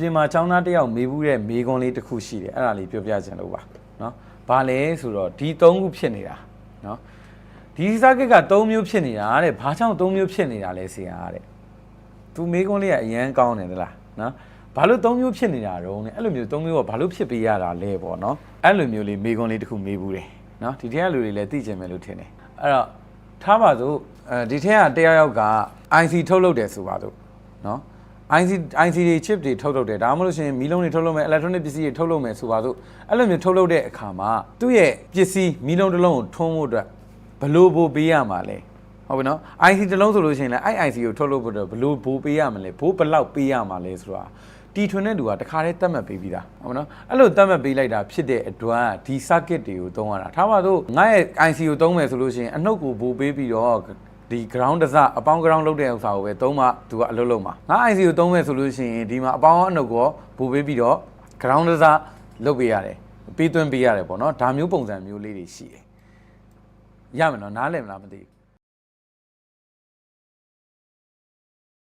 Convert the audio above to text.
ပြင်မာចောင်းသားတစ်ယောက်မေးဘူးတဲ့မေးခွန်းလေးတစ်ခုရှိတယ်အဲ့ဒါလေးပြောပြချင်လို့ပါเนาะဘာလဲဆိုတော့ဒီ၃ခုဖြစ်နေတာเนาะဒီစကက်က၃မျိုးဖြစ်နေတာတဲ့ဘာကြောင့်၃မျိုးဖြစ်နေတာလဲဆရာတဲ့သူမေးခွန်းလေးကအရန်ကောင်းတယ်သလားเนาะဘာလို့၃မျိုးဖြစ်နေတာတော့လဲအဲ့လိုမျိုး၃မျိုးကဘာလို့ဖြစ်ပေးရတာလဲပေါ့เนาะအဲ့လိုမျိုးလေးမေးခွန်းလေးတစ်ခုမေးဘူးတယ်เนาะဒီထဲကလူတွေလည်းသိကျင်မယ်လို့ထင်တယ်အဲ့တော့ထားပါစို့အဲဒီထဲကတယောက်ယောက်က IC ထုတ်လုပ်တယ်ဆိုပါစို့เนาะ IC IC တွေ chip တွေထုတ်လုပ်တယ်ဒါမှမဟုတ်လို့ရှိရင်မီးလုံးတွေထုတ်လုပ်မယ် electronic ပစ္စည်းတွေထုတ်လုပ်မယ်ဆိုပါစို့အဲ့လိုမျိုးထုတ်လုပ်တဲ့အခါမှာသူ့ရဲ့ပစ္စည်းမီးလုံးတစ်လုံးကိုထွန်းဖို့အတွက်ဘယ်လို့ဘိုးပေးရမှာလဲဟုတ်ပြီနော် IC တစ်လုံးဆိုလို့ရှိရင်လည်းအဲ့ IC ကိုထုတ်လုပ်ဖို့အတွက်ဘယ်လို့ဘိုးပေးရမလဲဘိုးဘယ်လောက်ပေးရမှာလဲဆိုတာတီထွင်တဲ့လူကတခါတည်းတတ်မှတ်ပေးပြီးသားဟုတ်မနော်အဲ့လိုတတ်မှတ်ပေးလိုက်တာဖြစ်တဲ့အတွက်ဒီ circuit တွေကိုသုံးရတာထားပါတော့ငါရဲ့ IC ကိုသုံးမယ်ဆိုလို့ရှိရင်အနှုတ်ကိုဘိုးပေးပြီးတော့ ဒီ ground တစ်စအပေါင်း ground လုပ်တဲ့ဥစ္စာကိုပဲသုံးမှသူကအလုပ်လုပ်မှာငါ IC ကိုသုံးမယ်ဆိုလို့ရှိရင်ဒီမှာအပေါင်းအနှုတ်ကိုဘိုးပေးပြီးတော့ ground တစ်စလုပ်ပေးရတယ်ပေးသွင်းပေးရတယ်ပေါ့နော်ဒါမျိုးပုံစံမျိုးလေးတွေရှိတယ်ရမယ်နော်နားလည်မလားမသိဘူး